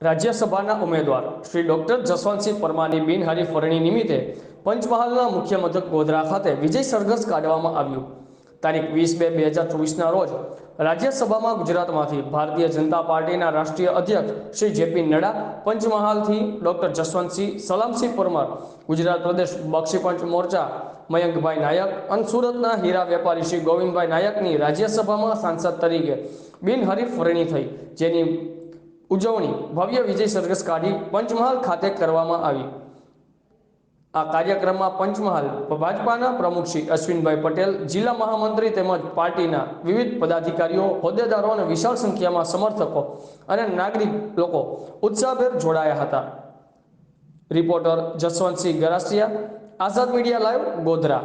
રાજ્યસભાના ઉમેદવાર શ્રી ડોક્ટર જસવંતસિંહ પરમારની બિનહરીફ વરણી નિમિત્તે પંચમહાલના મુખ્ય મથક ગોધરા ખાતે વિજય સરઘસ કાઢવામાં આવ્યું. તારીખ વીસ બે બે હજાર ચોવીસના રોજ રાજ્યસભામાં ગુજરાતમાંથી ભારતીય જનતા પાર્ટીના રાષ્ટ્રીય અધ્યક્ષ શ્રી જેપી નડ્ડા, પંચમહાલથી ડોક્ટર જસવંતસિંહ, સલામસિંહ પરમાર, ગુજરાત પ્રદેશ બક્ષીપંચ મોરચા મયંકભાઈ નાયક અને સુરતના હીરા વેપારી શ્રી ગોવિંદભાઈ નાયકની રાજ્યસભામાં સાંસદ તરીકે બિનહરીફ વરણી થઈ, જેની ઉજવણી ભવ્ય વિજય સરઘસ કાઢી પંચમહાલ ખાતે કરવામાં આવી. આ કાર્યક્રમમાં પંચમહાલ ભાજપાના પ્રમુખ શ્રી અશ્વિનભાઈ પટેલ, જિલ્લા મહામંત્રી તેમજ પાર્ટીના વિવિધ પદાધિકારીઓ, હોદ્દેદારો અને વિશાળ સંખ્યામાં સમર્થકો અને નાગરિક લોકો ઉત્સાહભેર જોડાયા હતા. Reporter Jaswantsinh Garasiya, Azad media live Godhra.